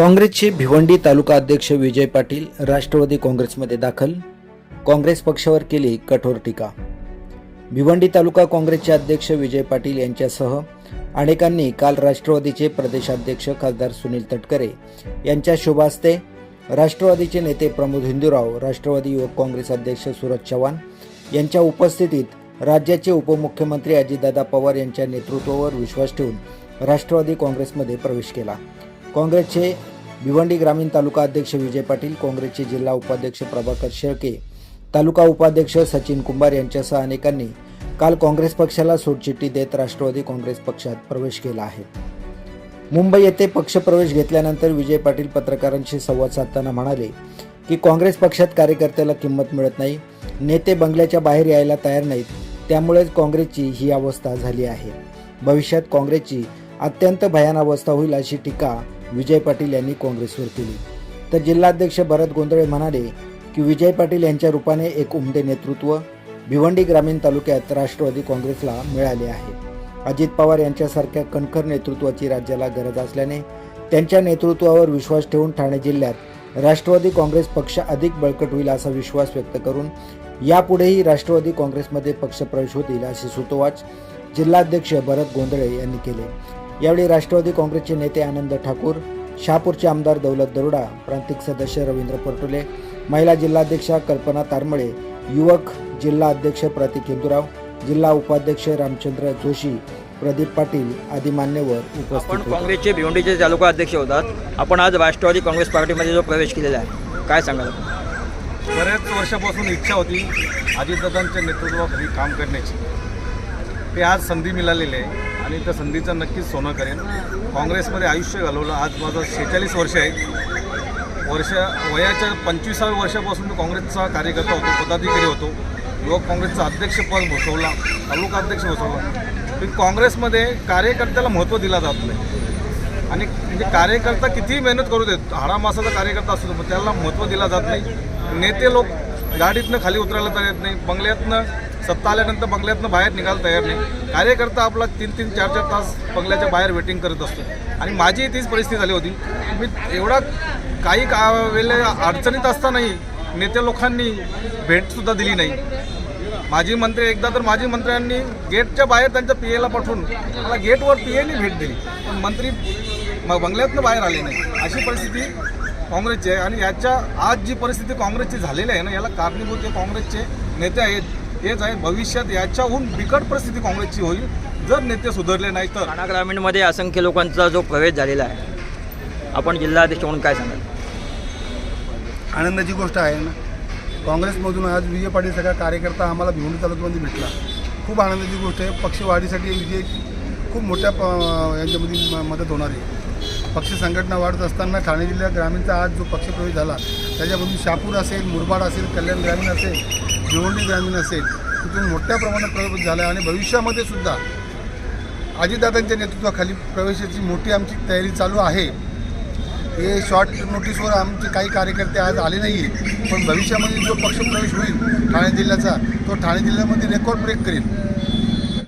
काँग्रेसचे भिवंडी तालुका अध्यक्ष विजय पाटील राष्ट्रवादी काँग्रेसमध्ये दाखल. काँग्रेस पक्षावर केली कठोर टीका. भिवंडी तालुका काँग्रेसचे अध्यक्ष विजय पाटील यांच्यासह अनेकांनी काल राष्ट्रवादीचे प्रदेशाध्यक्ष खासदार सुनील तटकरे यांच्या शुभास्ते राष्ट्रवादीचे नेते प्रमोद हिंदूराव राष्ट्रवादी युवक काँग्रेस अध्यक्ष सुरज चव्हाण यांच्या उपस्थितीत राज्याचे उपमुख्यमंत्री अजितदादा पवार यांच्या नेतृत्वावर विश्वास ठेवून राष्ट्रवादी काँग्रेसमध्ये प्रवेश केला. काँग्रेसचे भिवंडी ग्रामीण तालुका अध्यक्ष विजय पाटील काँग्रेसचे जिल्हा उपाध्यक्ष प्रभाकर शेळके तालुका उपाध्यक्ष सचिन कुंभार यांच्यासह अनेकांनी काल काँग्रेस पक्षाला सोडचिठ्ठी देत राष्ट्रवादी काँग्रेस पक्षात प्रवेश केला आहे. मुंबई येथे पक्षप्रवेश घेतल्यानंतर विजय पाटील पत्रकारांशी संवाद साधताना म्हणाले की काँग्रेस पक्षात कार्यकर्त्याला किंमत मिळत नाही नेते बंगल्याच्या बाहेर यायला तयार नाहीत त्यामुळेच काँग्रेसची ही अवस्था झाली आहे. भविष्यात काँग्रेसची अत्यंत भयान अवस्था होईल अशी टीका विजय पाटील यांनी काँग्रेसवर केली. तर जिल्हाध्यक्ष भरत गोंधळे म्हणाले की विजय पाटील यांच्या रूपाने एक उमदे नेतृत्व भिवंडी ग्रामीण तालुक्यात राष्ट्रवादी काँग्रेसला मिळाले आहे. अजित पवार यांच्यासारख्या कणखर नेतृत्वाची राज्याला गरज असल्याने त्यांच्या नेतृत्वावर विश्वास ठेवून ठाणे जिल्ह्यात राष्ट्रवादी काँग्रेस पक्ष अधिक बळकट होईल असा विश्वास व्यक्त करून यापुढेही राष्ट्रवादी काँग्रेसमध्ये पक्षप्रवेश होतील असे सुतोवाच जिल्हाध्यक्ष भरत गोंधळे यांनी केले. यावेळी राष्ट्रवादी काँग्रेसचे नेते आनंद ठाकूर शहापूरचे आमदार दौलत दरोडा प्रांतिक सदस्य रवींद्र परटुले महिला जिल्हाध्यक्षा कल्पना तारमळे युवक जिल्हा अध्यक्ष प्रतीक हिंदुराव जिल्हा उपाध्यक्ष रामचंद्र जोशी प्रदीप पाटील आदी मान्यवर उपस्थित आपण काँग्रेसचे भिवंडीचे तालुका अध्यक्ष होतात आपण आज राष्ट्रवादी काँग्रेस पार्टीमध्ये जो प्रवेश केलेला आहे काय सांगाल? बऱ्याच वर्षापासून इच्छा होती अजितदादांच्या नेतृत्वाखाली काम करण्याची. ते आज संधी मिळालेली आहे. आणि त्या संधीचं नक्कीच सोनं करेन. काँग्रेसमध्ये आयुष्य घालवलं. आज माझं शेहेचाळीस वर्ष आहे. वर्ष वयाच्या पंचवीसाव्या वर्षापासून मी काँग्रेसचा कार्यकर्ता होतो पदाधिकारी होतो. युवक काँग्रेसचा अध्यक्षपद भोसवला तालुका अध्यक्ष भूषवला. पण काँग्रेसमध्ये कार्यकर्त्याला महत्त्व दिला जात नाही. आणि म्हणजे कार्यकर्ता कितीही मेहनत करू देत हाडामासाचा कार्यकर्ता असतो पण त्याला महत्त्व दिला जात नाही. नेते लोक गाडीतनं खाली उतरायला तयार येत नाही. बंगल्यातनं सत्ता आल्यानंतर बंगल्यातनं बाहेर निघायला तयार नाही. कार्यकर्ता आपला तीन तीन चार चार तास बंगल्याच्या बाहेर वेटिंग करत असतो. आणि माझी तीच परिस्थिती झाली होती. मी एवढा काही का वेळेला अडचणीत असतानाही नेते लोकांनी भेटसुद्धा दिली नाही. माजी मंत्री एकदा तर माजी मंत्र्यांनी गेटच्या बाहेर त्यांच्या पी एला पाठवून मला गेटवर पी एनी भेट दिली. पण मंत्री मग बंगल्यातनं बाहेर आले नाही. अशी परिस्थिती काँग्रेसची आहे. आणि याच्या आज जी परिस्थिती काँग्रेसची झालेली आहे ना याला कारणीभूत हे काँग्रेसचे नेते आहेत. हेच आहेत भविष्यात याच्याहून बिकट परिस्थिती काँग्रेसची होईल. जर नेते सुधारले नाही तर. ठाणा ग्रामीणमध्ये असंख्य लोकांचा जो प्रवेश झालेला आहे आपण जिल्हाध्यक्ष म्हणून काय सांगाल? आनंदाची गोष्ट आहे ना. काँग्रेसमधून आज विजय पाटील सगळा कार्यकर्ता आम्हाला भिवंडी तालुक्यामध्ये भेटला. खूप आनंदाची गोष्ट आहे. पक्षवाढीसाठी विजय खूप मोठ्या प यांच्यामध्ये म- मदत होणार आहे. पक्ष संघटना वाढत असताना ठाणे जिल्हा ग्रामीणचा आज जो पक्षप्रवेश झाला त्याच्यामधून शापूर असेल मुरबाड असेल कल्याण ग्रामीण असेल जिवंडी ग्रामीण असेल तिथून मोठ्या प्रमाणात प्रगत झाला आहे आणि भविष्यामध्ये सुद्धा अजितदादांच्या नेतृत्वाखाली प्रवेशाची मोठी आमची तयारी चालू आहे. हे शॉर्ट नोटीसवर आमचे काही कार्यकर्ते आज आले नाही पण भविष्यामध्ये जो पक्षप्रवेश होईल ठाणे जिल्ह्याचा तो ठाणे जिल्ह्यामध्ये रेकॉर्ड ब्रेक करेल.